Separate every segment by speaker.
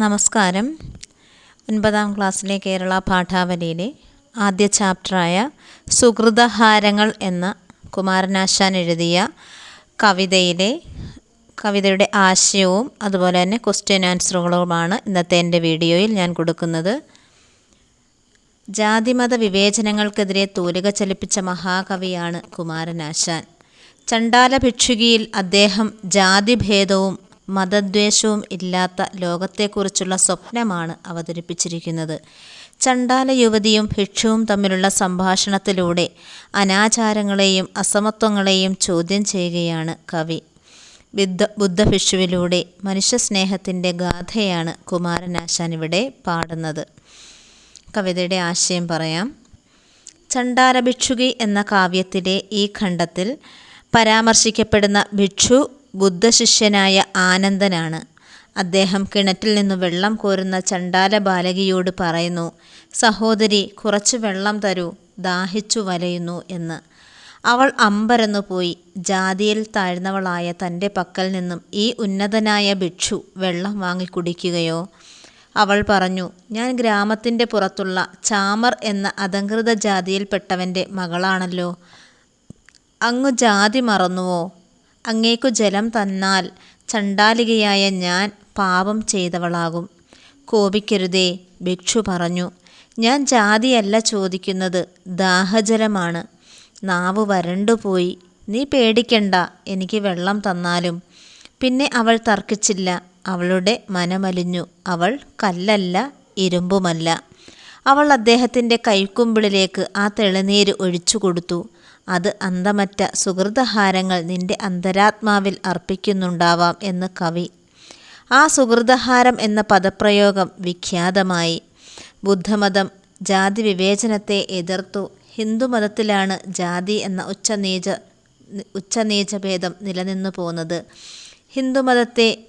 Speaker 1: നമസ്കാരം. ഒൻപതാം ക്ലാസ്സിലെ കേരള പാഠാവലിയിലെ ആദ്യ ചാപ്റ്ററായ സുഹൃതഹാരങ്ങൾ എന്ന കുമാരനാശാൻ എഴുതിയ കവിതയിലെ കവിതയുടെ ആശയവും അതുപോലെ തന്നെ ക്വസ്റ്റ്യൻ ആൻസറുകളുമാണ് ഇന്നത്തെ എന്റെ വീഡിയോയിൽ ഞാൻ കൊടുക്കുന്നത്. ജാതിമത വിവേചനങ്ങൾക്കെതിരെ തൂലിക ചലിപ്പിച്ച മഹാകവിയാണ് കുമാരനാശാൻ. ചണ്ടാല ഭിക്ഷുകിയിൽ അദ്ദേഹം ജാതിഭേദവും മതദ്വേഷവും ഇല്ലാത്ത ലോകത്തെക്കുറിച്ചുള്ള സ്വപ്നമാണ് അവതരിപ്പിച്ചിരിക്കുന്നത്. ചണ്ടാല യുവതിയും ഭിക്ഷുവും തമ്മിലുള്ള സംഭാഷണത്തിലൂടെ അനാചാരങ്ങളെയും അസമത്വങ്ങളെയും ചോദ്യം ചെയ്യുകയാണ് കവി. ബുദ്ധ ബുദ്ധഭിക്ഷുവിലൂടെ മനുഷ്യസ്നേഹത്തിന്റെ ഗാഥയാണ് കുമാരനാശാൻ ഇവിടെ പാടുന്നത്. കവിതയുടെ ആശയം പറയാം. ചണ്ടാല ഭിക്ഷുകി എന്ന കാവ്യത്തിലെ ഈ ഖണ്ഡത്തിൽ പരാമർശിക്കപ്പെടുന്ന ഭിക്ഷു ബുദ്ധശിഷ്യനായ ആനന്ദനാണ്. അദ്ദേഹം കിണറ്റിൽ നിന്ന് വെള്ളം കോരുന്ന ചണ്ടാല ബാലകിയോട് പറയുന്നു സഹോദരി കുറച്ച് വെള്ളം തരൂ ദാഹിച്ചു വലയുന്നു എന്ന്. അവൾ അമ്പരന്നു പോയി. ജാതിയിൽ താഴ്ന്നവളായ തന്റെ പക്കൽ നിന്നും ഈ ഉന്നതനായ ഭിക്ഷു വെള്ളം വാങ്ങി കുടിക്കുകയോ? അവൾ പറഞ്ഞു ഞാൻ ഗ്രാമത്തിന്റെ പുറത്തുള്ള ചാമർ എന്ന അധംകൃത ജാതിയിൽപ്പെട്ടവന്റെ മകളാണല്ലോ. അങ്ങ് ജാതി മറന്നുവോ? അങ്ങേക്കു ജലം തന്നാൽ ചണ്ടാലികയായ ഞാൻ പാപം ചെയ്തവളാകും. കോപിക്കരുതേ ഭിക്ഷു പറഞ്ഞു. ഞാൻ ജാതിയല്ല ചോദിക്കുന്നത് ദാഹജലമാണ്. നാവ് വരണ്ടുപോയി നീ പേടിക്കണ്ട എനിക്ക് വെള്ളം തന്നാലും. പിന്നെ അവൾ തർക്കിച്ചില്ല. അവളുടെ മനമലിഞ്ഞു. അവൾ കല്ലല്ല ഇരുമ്പുമല്ല. അവൾ അദ്ദേഹത്തിന്റെ കൈക്കുമ്പിളിലേക്ക് ആ തെളിനീര് ഒഴിച്ചു കൊടുത്തു. അത് അന്തമറ്റ സുഹൃതഹാരങ്ങൾ നിന്റെ അന്തരാത്മാവിൽ അർപ്പിക്കുന്നുണ്ടാവാം എന്ന് കവി. ആ സുഹൃതഹാരം എന്ന പദപ്രയോഗം വിഖ്യാതമായി. ബുദ്ധമതം ജാതി വിവേചനത്തെ എതിർത്തു. ഹിന്ദുമതത്തിലാണ് ജാതി എന്ന ഉച്ചനീച ഉച്ചനീചഭേദം നിലനിന്നു പോകുന്നത് ഹിന്ദുമതത്തെ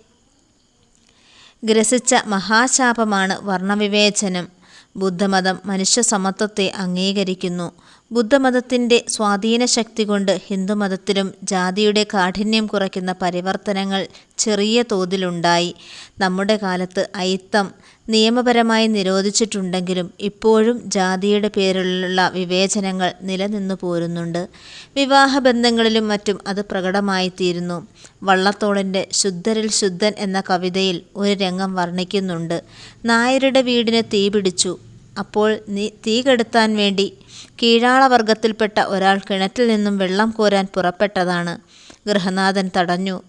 Speaker 1: ഗ്രസിച്ച മഹാശാപമാണ് വർണവിവേചനം. ബുദ്ധമതം മനുഷ്യ സമത്വത്തെ അംഗീകരിക്കുന്നു. ബുദ്ധമതത്തിന്റെ സ്വാധീന ശക്തി കൊണ്ട് ഹിന്ദുമതത്തിലും ജാതിയുടെ കാഠിന്യം കുറയ്ക്കുന്ന പരിവർത്തനങ്ങൾ ചെറിയ തോതിലുണ്ടായി. നമ്മുടെ കാലത്ത് അയിത്തം നിയമപരമായി നിരോധിച്ചിട്ടുണ്ടെങ്കിലും ഇപ്പോഴും ജാതിയുടെ പേരിലുള്ള വിവേചനങ്ങൾ നിലനിന്നു പോരുന്നുണ്ട്. വിവാഹബന്ധങ്ങളിലും മറ്റും അത് പ്രകടമായിത്തീരുന്നു. വള്ളത്തോളിന്റെ ശുദ്ധരിൽ ശുദ്ധൻ എന്ന കവിതയിൽ ഒരു രംഗം വർണിക്കുന്നുണ്ട്. നായരുടെ വീടിന് തീ പിടിച്ചു അപ്പോൾ നീ തീ കെടുത്താൻ വേണ്ടി കീഴാളവർഗത്തിൽപ്പെട്ട ഒരാൾ കിണറ്റിൽ നിന്നും വെള്ളം കോരാൻ പുറപ്പെട്ടതാണ്. ഗൃഹനാഥൻ തടഞ്ഞു.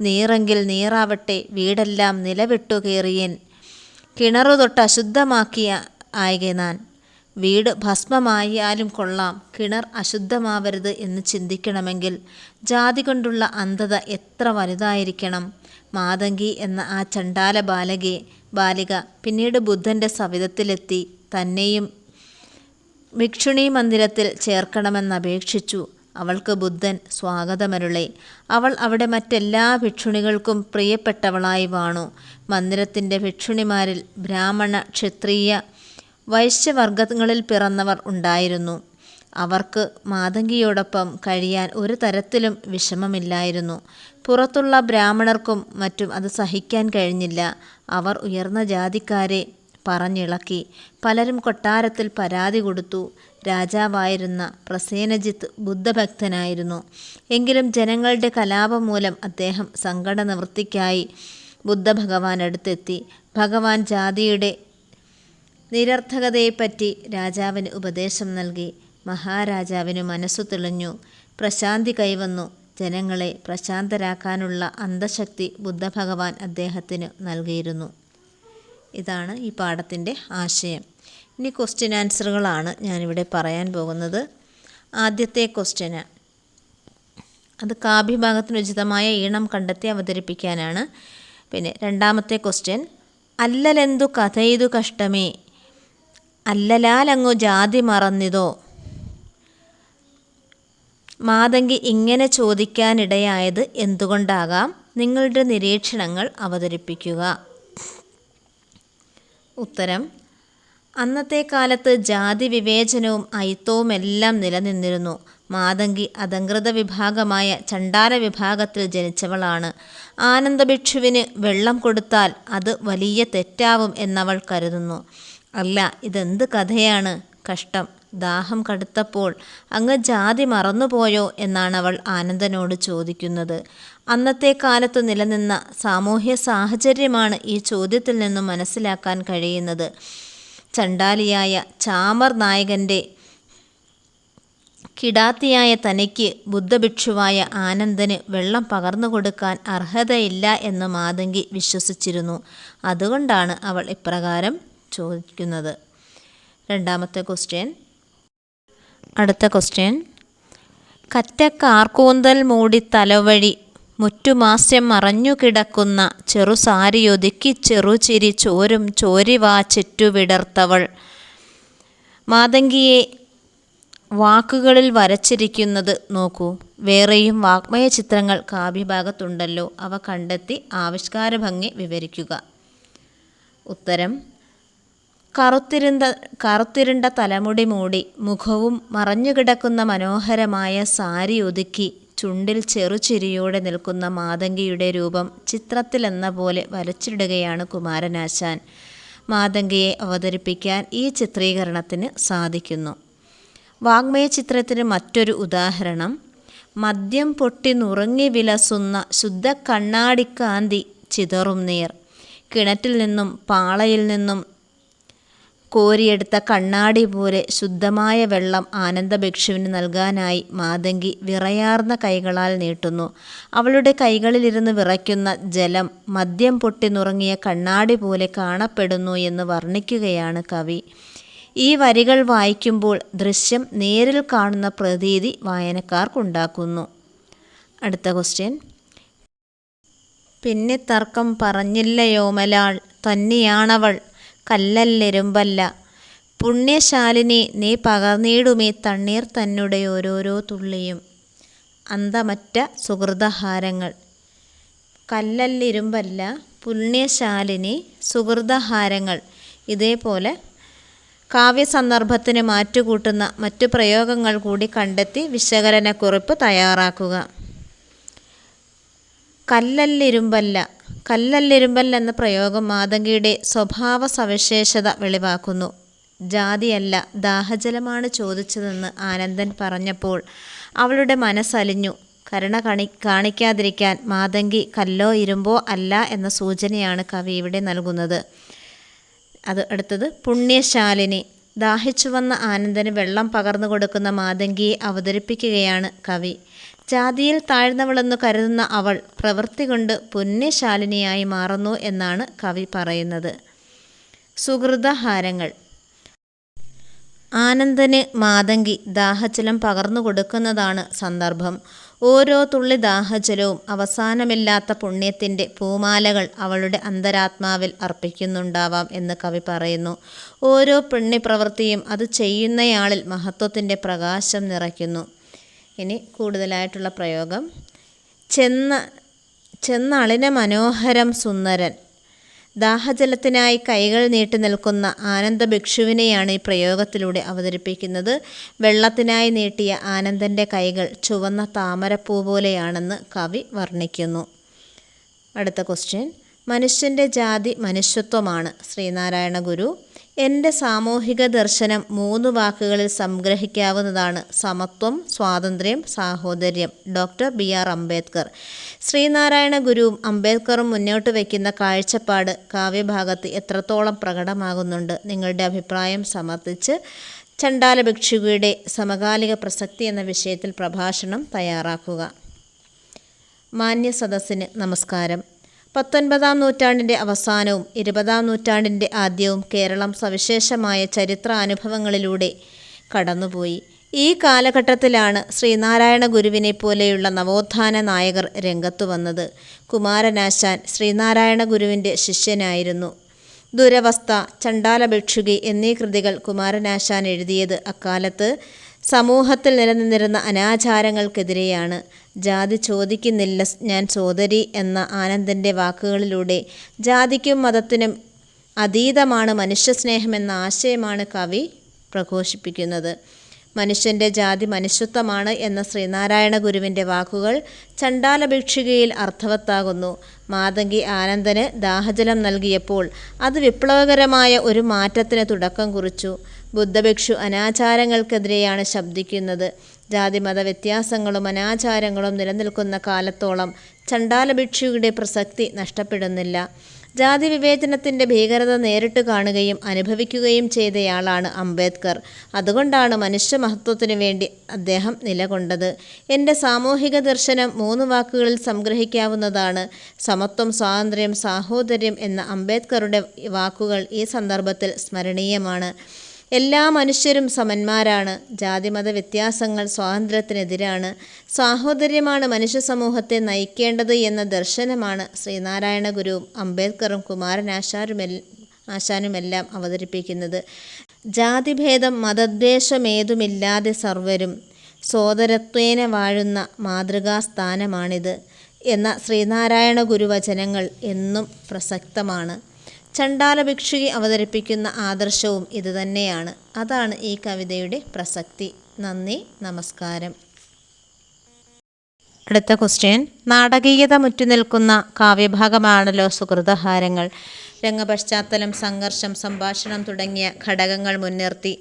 Speaker 1: നീറെങ്കിൽ നീറാവട്ടെ വീടെല്ലാം നിലവിട്ടു കയറിയൻ കിണറു തൊട്ട് അശുദ്ധമാക്കിയ ആയകനാൻ വീട് ഭസ്മമായാലും കൊള്ളാം കിണർ അശുദ്ധമാവരുത് എന്ന് ചിന്തിക്കണമെങ്കിൽ ജാതി കൊണ്ടുള്ള അന്ധത എത്ര വലുതായിരിക്കണം. മാതങ്കി എന്ന ആ ചണ്ടാല ബാലകെ ബാലിക പിന്നീട് ബുദ്ധന്റെ സവിധത്തിലെത്തി. തന്നെയും ഭിക്ഷുണി മന്ദിരത്തിൽ ചേർക്കണമെന്നപേക്ഷിച്ചു അവൾക്ക് ബുദ്ധൻ സ്വാഗതമരുളെ. അവൾ അവിടെ മറ്റെല്ലാ ഭിക്ഷുണികൾക്കും പ്രിയപ്പെട്ടവളായി വാണു. മന്ദിരത്തിന്റെ ഭിക്ഷുണിമാരിൽ ബ്രാഹ്മണ ക്ഷത്രിയ വൈശ്യവർഗങ്ങളിൽ പിറന്നവർ ഉണ്ടായിരുന്നു. അവർക്ക് മാതങ്കിയോടൊപ്പം കഴിയാൻ ഒരു തരത്തിലും വിഷമമില്ലായിരുന്നു. പുറത്തുള്ള ബ്രാഹ്മണർക്കും മറ്റും അത് സഹിക്കാൻ കഴിഞ്ഞില്ല. അവർ ഉയർന്ന ജാതിക്കാരെ പറഞ്ഞിളക്കി. പലരും കൊട്ടാരത്തിൽ പരാതി കൊടുത്തു. രാജാവായിരുന്ന പ്രസേനജിത്ത് ബുദ്ധഭക്തനായിരുന്നു. എങ്കിലും ജനങ്ങളുടെ കലാപം മൂലം അദ്ദേഹം സങ്കട നിവൃത്തിക്കായി ബുദ്ധഭഗവാൻ അടുത്തെത്തി ഭഗവാൻ ജാതിയുടെ നിരർത്ഥകതയെപ്പറ്റി രാജാവിന് ഉപദേശം നൽകി. മഹാരാജാവിന് മനസ്സു തെളിഞ്ഞു. പ്രശാന്തി കൈവന്നു. ജനങ്ങളെ പ്രശാന്തരാക്കാനുള്ള അന്തശക്തി ബുദ്ധഭഗവാൻ അദ്ദേഹത്തിന് നൽകിയിരുന്നു. ഇതാണ് ഈ പാഠത്തിന്റെ ആശയം. ഇനി ക്വസ്റ്റ്യൻ ആൻസറുകളാണ് ഞാനിവിടെ പറയാൻ പോകുന്നത്. ആദ്യത്തെ ക്വസ്റ്റ്യന് അത് കാവ്യഭാഗത്തിന് ഉചിതമായ ഈണം കണ്ടെത്തി അവതരിപ്പിക്കാനാണ്. പിന്നെ രണ്ടാമത്തെ ക്വസ്റ്റ്യൻ അല്ലലെന്തു കഥയിതു കഷ്ടമേ? അല്ലലാലങ്ങു ജാതി മറന്നിതോ? മാതങ്കി ഇങ്ങനെ ചോദിക്കാനിടയായത് എന്തുകൊണ്ടാകാം? നിങ്ങളുടെ നിരീക്ഷണങ്ങൾ അവതരിപ്പിക്കുക. ഉത്തരം. അന്നത്തെ കാലത്ത് ജാതി വിവേചനവും അയിത്തവുമെല്ലാം നിലനിന്നിരുന്നു. മാതങ്കി അതങ്കൃത വിഭാഗമായ ചണ്ടാര വിഭാഗത്തിൽ ജനിച്ചവളാണ്. ആനന്ദഭിക്ഷുവിന് വെള്ളം കൊടുത്താൽ അത് വലിയ തെറ്റാവും എന്നവൾ കരുതുന്നു. അല്ല ഇതെന്ത് കഥയാണ്? കഷ്ടം. ദാഹം കടുത്തപ്പോൾ അങ്ങ് ജാതി മറന്നുപോയോ എന്നാണ് അവൾ ആനന്ദനോട് ചോദിക്കുന്നത്. അന്നത്തെ കാലത്ത് നിലനിന്ന സാമൂഹ്യ സാഹചര്യമാണ് ഈ ചോദ്യത്തിൽ നിന്നും മനസ്സിലാക്കാൻ കഴിയുന്നത്. ചണ്ടാലിയായ ചാമർ നായകന്റെ കിടാത്തിയായ തനിക്ക് ബുദ്ധഭിക്ഷുവായ ആനന്ദന് വെള്ളം പകർന്നു കൊടുക്കാൻ അർഹതയില്ല എന്ന് മാതങ്കി വിശ്വസിച്ചിരുന്നു. അതുകൊണ്ടാണ് അവൾ ഇപ്രകാരം ചോദിക്കുന്നത്. രണ്ടാമത്തെ ക്വസ്റ്റ്യൻ. അടുത്ത ക്വസ്റ്റ്യൻ. കറ്റക്കാർക്കൂന്തൽ മൂടി തലവഴി മുറ്റുമാസ്യം മറഞ്ഞു കിടക്കുന്ന ചെറുസാരിയൊതുക്കി ചെറുചിരി ചോരും ചോരിവാ ചുറ്റുവിടർത്തവൾ. മാതങ്കിയെ വാക്കുകളിൽ വരച്ചിരിക്കുന്നത് നോക്കൂ. വേറെയും വാഗ്മയ ചിത്രങ്ങൾ കാവ്യഭാഗത്തുണ്ടല്ലോ. അവ കണ്ടെത്തി ആവിഷ്കാര ഭംഗി വിവരിക്കുക. ഉത്തരം കറുത്തിരുണ്ട കറുത്തിരുണ്ട തലമുടി മൂടി മുഖവും മറഞ്ഞുകിടക്കുന്ന മനോഹരമായ സാരി ഒതുക്കി ചുണ്ടിൽ ചെറുചിരിയോടെ നിൽക്കുന്ന മാതങ്കിയുടെ രൂപം ചിത്രത്തിലെന്ന പോലെ വരച്ചിടുകയാണ് കുമാരനാശാൻ. മാതങ്കിയെ അവതരിപ്പിക്കാൻ ഈ ചിത്രീകരണത്തിന് സാധിക്കുന്നു. വാഗ്മയ ചിത്രത്തിന് മറ്റൊരു ഉദാഹരണം. മദ്യം പൊട്ടി നുറുങ്ങി വിലസുന്ന ശുദ്ധ കണ്ണാടിക്കാന്തി ചിതറും നീർ. കിണറ്റിൽ നിന്നും പാളയിൽ നിന്നും കോരിയെടുത്ത കണ്ണാടി പോലെ ശുദ്ധമായ വെള്ളം ആനന്ദഭിക്ഷുവിന് നൽകാനായി മാതങ്കി വിറയാർന്ന കൈകളാൽ നീട്ടുന്നു. അവളുടെ കൈകളിലിരുന്ന് വിറയ്ക്കുന്ന ജലം മദ്യം പൊട്ടി നുറങ്ങിയ കണ്ണാടി പോലെ കാണപ്പെടുന്നു എന്ന് വർണിക്കുകയാണ് കവി. ഈ വരികൾ വായിക്കുമ്പോൾ ദൃശ്യം നേരിൽ കാണുന്ന പ്രതീതി വായനക്കാർക്കുണ്ടാക്കുന്നു. അടുത്ത ക്വസ്റ്റ്യൻ. പിന്നെ തർക്കം പറഞ്ഞില്ലയോമലാൾ തന്നെയാണവൾ. കല്ലല്ലെരുമ്പല്ല പുണ്യശാലിനി നീ പകർന്നിടുമേ തണ്ണീർ തന്നെ ഓരോരോ തുള്ളിയും. അന്തമറ്റ സുഹൃതഹാരങ്ങൾ കല്ലല്ലിരുമ്പല്ല പുണ്യശാലിനി സുഹൃതഹാരങ്ങൾ ഇതേപോലെ കാവ്യസന്ദർഭത്തിന് മാറ്റുകൂട്ടുന്ന മറ്റു പ്രയോഗങ്ങൾ കൂടി കണ്ടെത്തി വിശകലനക്കുറിപ്പ് തയ്യാറാക്കുക. കല്ലല്ലിരുമ്പല്ല കല്ലല്ലിരുമ്പൽ എന്ന പ്രയോഗം മാതങ്കിയുടെ സ്വഭാവ സവിശേഷത വെളിവാക്കുന്നു. ജാതിയല്ല ദാഹജലമാണ് ചോദിച്ചതെന്ന് ആനന്ദൻ പറഞ്ഞപ്പോൾ അവളുടെ മനസ്സലിഞ്ഞു. കരുണ കണി കാണിക്കാതിരിക്കാൻ മാതങ്കി കല്ലോ ഇരുമ്പോ അല്ല എന്ന സൂചനയാണ് കവി ഇവിടെ നൽകുന്നത്. അത് അടുത്തത് പുണ്യശാലിനി. ദാഹിച്ചു വന്ന ആനന്ദന് വെള്ളം പകർന്നു കൊടുക്കുന്ന മാതങ്കിയെ അവതരിപ്പിക്കുകയാണ് കവി. ജാതിയിൽ താഴ്ന്നവളെന്നു കരുതുന്ന അവൾ പ്രവൃത്തി കൊണ്ട് പുണ്യശാലിനിയായി മാറുന്നു എന്നാണ് കവി പറയുന്നത്. സുഹൃതഹാരങ്ങൾ ആനന്ദന് മാതങ്കി ദാഹജലം പകർന്നു കൊടുക്കുന്നതാണ് സന്ദർഭം. ഓരോ തുള്ളി ദാഹജലവും അവസാനമില്ലാത്ത പുണ്യത്തിന്റെ പൂമാലകൾ അവളുടെ അന്തരാത്മാവിൽ അർപ്പിക്കുന്നുണ്ടാവാം എന്ന് കവി പറയുന്നു. ഓരോ പുണ്യപ്രവൃത്തിയും അത് ചെയ്യുന്നയാളിൽ മഹത്വത്തിന്റെ പ്രകാശം നിറയ്ക്കുന്നു. ഇനി കൂടുതലായിട്ടുള്ള പ്രയോഗം. ചെന്ന ചെന്നളിന മനോഹരം സുന്ദരൻ. ദാഹജലത്തിനായി കൈകൾ നീട്ടി നിൽക്കുന്ന ആനന്ദ ഭിക്ഷുവിനെയാണ് ഈ പ്രയോഗത്തിലൂടെ അവതരിപ്പിക്കുന്നത്. വെള്ളത്തിനായി നീട്ടിയ ആനന്ദന്റെ കൈകൾ ചുവന്ന താമരപ്പൂ പോലെയാണെന്ന് കവി വർണിക്കുന്നു. അടുത്ത ക്വസ്റ്റ്യൻ മനുഷ്യന്റെ ജാതി മനുഷ്യത്വമാണ് ശ്രീനാരായണ ഗുരു. എന്റെ സാമൂഹിക ദർശനം മൂന്ന് വാക്കുകളിൽ സംഗ്രഹിക്കാവുന്നതാണ്. സമത്വം സ്വാതന്ത്ര്യം സാഹോദര്യം. Doctor B R Ambedkar. Sreenarayana ഗുരുവും അംബേദ്കറും മുന്നോട്ട് വയ്ക്കുന്ന കാഴ്ചപ്പാട് കാവ്യഭാഗത്ത് എത്രത്തോളം പ്രകടമാകുന്നുണ്ട്. നിങ്ങളുടെ അഭിപ്രായം സമർത്ഥിച്ച് ചണ്ടാല ഭിക്ഷുകയുടെ സമകാലിക പ്രസക്തി എന്ന വിഷയത്തിൽ പ്രഭാഷണം തയ്യാറാക്കുക. മാന്യ സദസ്സിന് നമസ്കാരം. പത്തൊൻപതാം നൂറ്റാണ്ടിന്റെ അവസാനവും ഇരുപതാം നൂറ്റാണ്ടിന്റെ ആദ്യവും കേരളം സവിശേഷമായ ചരിത്ര അനുഭവങ്ങളിലൂടെ കടന്നുപോയി. ഈ കാലഘട്ടത്തിലാണ് ശ്രീനാരായണ ഗുരുവിനെ പോലെയുള്ള നവോത്ഥാന നായകർ രംഗത്തു വന്നത്. കുമാരനാശാൻ ശ്രീനാരായണ ഗുരുവിന്റെ ശിഷ്യനായിരുന്നു. ദുരവസ്ഥ ചണ്ടാല ഭിക്ഷുകി എന്നീ കൃതികൾ കുമാരനാശാൻ എഴുതിയത് അക്കാലത്ത് സമൂഹത്തിൽ നിലനിന്നിരുന്ന അനാചാരങ്ങൾക്കെതിരെയാണ്. ജാതി ചോദിക്കുന്നില്ല ഞാൻ സോദരി എന്ന ആനന്ദന്റെ വാക്കുകളിലൂടെ. ജാതിക്കും മതത്തിനും അതീതമാണ് മനുഷ്യസ്നേഹം എന്ന ആശയമാണ് കവി പ്രഘോഷിപ്പിക്കുന്നത്. മനുഷ്യന്റെ ജാതി മനുഷ്യത്വമാണ് എന്ന ശ്രീനാരായണ ഗുരുവിന്റെ വാക്കുകൾ ചണ്ടാല ഭിക്ഷുകയിൽ അർത്ഥവത്താകുന്നു. മാതങ്കി ആനന്ദന് ദാഹജലം നൽകിയപ്പോൾ അത് വിപ്ലവകരമായ ഒരു മാറ്റത്തിന് തുടക്കം കുറിച്ചു. ബുദ്ധഭിക്ഷു അനാചാരങ്ങൾക്കെതിരെയാണ് ശബ്ദിക്കുന്നത്. ജാതിമത വ്യത്യാസങ്ങളും അനാചാരങ്ങളും നിലനിൽക്കുന്ന കാലത്തോളം ചണ്ടാല ഭിക്ഷുയുടെ പ്രസക്തി നഷ്ടപ്പെടുന്നില്ല. ജാതി വിവേചനത്തിന്റെ ഭീകരത നേരിട്ട് കാണുകയും അനുഭവിക്കുകയും ചെയ്തയാളാണ് അംബേദ്കർ. അതുകൊണ്ടാണ് മനുഷ്യ മഹത്വത്തിനു വേണ്ടി അദ്ദേഹം നിലകൊണ്ടത്. എന്റെ സാമൂഹിക ദർശനം മൂന്ന് വാക്കുകളിൽ സംഗ്രഹിക്കാവുന്നതാണ്. സമത്വം സ്വാതന്ത്ര്യം സാഹോദര്യം എന്ന അംബേദ്കറുടെ വാക്കുകൾ ഈ സന്ദർഭത്തിൽ സ്മരണീയമാണ്. എല്ലാ മനുഷ്യരും സമന്മാരാണ്. ജാതിമത വ്യത്യാസങ്ങൾ സ്വാതന്ത്ര്യത്തിനെതിരാണ്. സാഹോദര്യമാണ് മനുഷ്യ സമൂഹത്തെ നയിക്കേണ്ടത് എന്ന ദർശനമാണ് ശ്രീനാരായണ ഗുരുവും അംബേദ്കറും കുമാരനാശാരുമെൽ ആശാനുമെല്ലാം അവതരിപ്പിക്കുന്നത്. ജാതിഭേദം മതദ്വേഷമേതുമില്ലാതെ സർവരും സോദരത്വേന വാഴുന്ന മാതൃകാസ്ഥാനമാണിത് എന്ന ശ്രീനാരായണ ഗുരുവചനങ്ങൾ എന്നും പ്രസക്തമാണ്. ചണ്ടാല ഭിക്ഷുകി അവതരിപ്പിക്കുന്ന ആദർശവും ഇതുതന്നെയാണ്. അതാണ് ഈ കവിതയുടെ പ്രസക്തി. നന്ദി നമസ്കാരം. അടുത്ത ക്വസ്റ്റ്യൻ. നാടകീയത മുറ്റുനിൽക്കുന്ന കാവ്യഭാഗമാണല്ലോ സുഹൃതഹാരങ്ങൾ. രംഗപശ്ചാത്തലം സംഘർഷം സംഭാഷണം തുടങ്ങിയ ഘടകങ്ങൾ മുൻനിർത്തി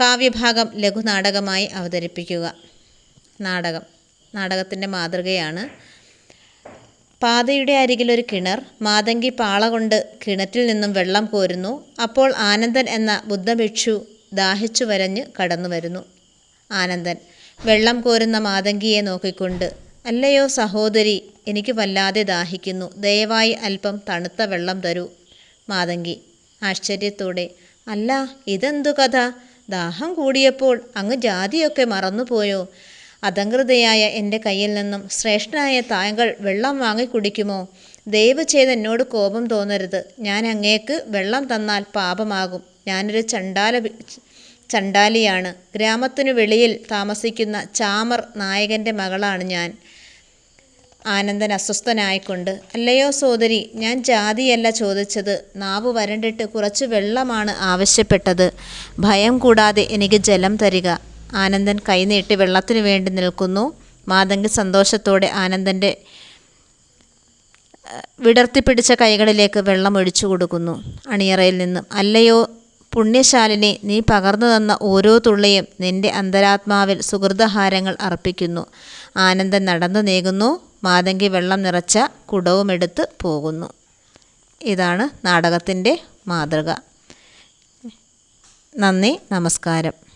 Speaker 1: കാവ്യഭാഗം ലഘുനാടകമായി അവതരിപ്പിക്കുക. നാടകം. നാടകത്തിന്റെ മാതൃകയാണ് പാതയുടെ ഒരു കിണർ മാതങ്കി പാള കൊണ്ട് കിണറ്റിൽ നിന്നും വെള്ളം കോരുന്നു. അപ്പോൾ ആനന്ദൻ എന്ന ബുദ്ധഭിക്ഷു ദാഹിച്ചു വരഞ്ഞ് കടന്നു വരുന്നു. ആനന്ദൻ വെള്ളം കോരുന്ന മാതങ്കിയെ നോക്കിക്കൊണ്ട് അല്ലയോ സഹോദരി എനിക്ക് വല്ലാതെ ദാഹിക്കുന്നു. ദയവായി അല്പം തണുത്ത വെള്ളം തരൂ. മാതങ്കി ആശ്ചര്യത്തോടെ അല്ല ഇതെന്തു കഥ? ദാഹം കൂടിയപ്പോൾ അങ്ങ് ജാതിയൊക്കെ മറന്നുപോയോ? അധങ്കൃതയായ എന്റെ കയ്യിൽ നിന്നും ശ്രേഷ്ഠനായ താങ്കൾ വെള്ളം വാങ്ങി കുടിക്കുമോ? ദയവ് ചെയ്ത് എന്നോട് കോപം തോന്നരുത്. ഞാൻ അങ്ങേക്ക് വെള്ളം തന്നാൽ പാപമാകും. ഞാനൊരു ചണ്ടാല ചണ്ടാലിയാണ്. ഗ്രാമത്തിനു വെളിയിൽ താമസിക്കുന്ന ചാമർ നായകന്റെ മകളാണ് ഞാൻ. ആനന്ദൻ അസ്വസ്ഥനായിക്കൊണ്ട് അല്ലയോ സോദരി ഞാൻ ജാതിയല്ല ചോദിച്ചത്. നാവ് വരണ്ടിട്ട് കുറച്ച് വെള്ളമാണ് ആവശ്യപ്പെട്ടത്. ഭയം കൂടാതെ എനിക്ക് ജലം തരിക. ആനന്ദൻ കൈനീട്ടി വെള്ളത്തിനു വേണ്ടി നിൽക്കുന്നു. മാതങ്കി സന്തോഷത്തോടെ ആനന്ദന്റെ വിടർത്തിപ്പിടിച്ച കൈകളിലേക്ക് വെള്ളം ഒഴിച്ചു കൊടുക്കുന്നു. അണിയറയിൽ നിന്നും അല്ലയോ പുണ്യശാലിനെ നീ പകർന്നു തന്ന ഓരോ തുള്ളിയും നിന്റെ അന്തരാത്മാവിൽ സുഹൃതഹാരങ്ങൾ അർപ്പിക്കുന്നു ആനന്ദൻ നടന്നു നീങ്ങുന്നു. മാതങ്കി വെള്ളം നിറച്ച കുടവുമെടുത്ത് പോകുന്നു. ഇതാണ് നാടകത്തിന്റെ മാതൃക. നന്ദി നമസ്കാരം.